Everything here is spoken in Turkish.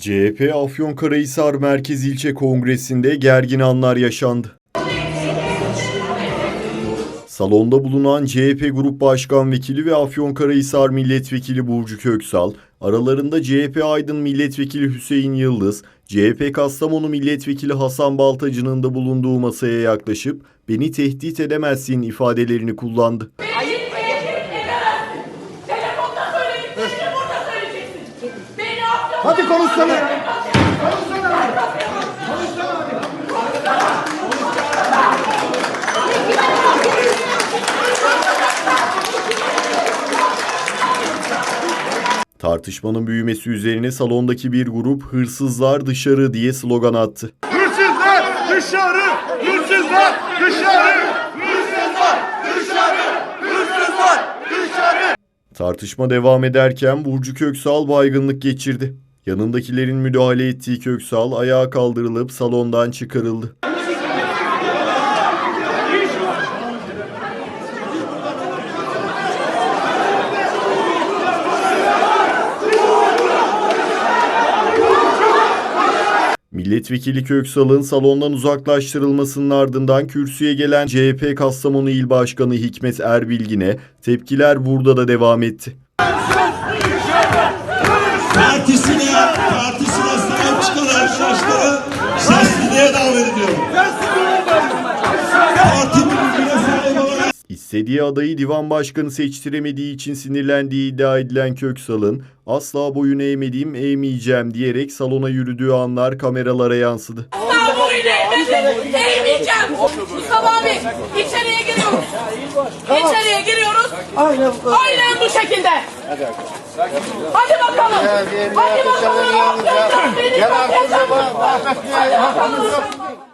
CHP Afyonkarahisar Merkez İlçe Kongresi'nde gergin anlar yaşandı. Salonda bulunan CHP Grup Başkan Vekili ve Afyonkarahisar Milletvekili Burcu Köksal, aralarında CHP Aydın Milletvekili Hüseyin Yıldız, CHP Kastamonu Milletvekili Hasan Baltacı'nın da bulunduğu masaya yaklaşıp beni tehdit edemezsin ifadelerini kullandı. Beni affet. Hadi konuşsana. Tartışmanın büyümesi üzerine salondaki bir grup hırsızlar dışarı diye slogan attı. Hırsızlar dışarı! Hırsızlar dışarı! Hırsızlar dışarı! Hırsızlar dışarı! Tartışma devam ederken Burcu Köksal baygınlık geçirdi. Yanındakilerin müdahale ettiği Köksal ayağa kaldırılıp salondan çıkarıldı. Milletvekili Köksal'ın salondan uzaklaştırılmasının ardından kürsüye gelen CHP Kastamonu İl Başkanı Hikmet Erbilgin'e tepkiler burada da devam etti. Partisine, partisine sahip çıkan arkadaşları sesliliğe davet ediyorum. İstediği adayı divan başkanı seçtiremediği için sinirlendiği iddia edilen Köksal'ın asla boyun eğmediğim eğmeyeceğim diyerek salona yürüdüğü anlar kameralara yansıdı. Asla boyun eğmesin. Eğmeyeceğim. Mustafa abi içeriye giriyoruz. İçeriye giriyoruz. Aynen bu şekilde. Hadi bakalım. Hadi bakalım. Hadi bakalım. Hadi bakalım.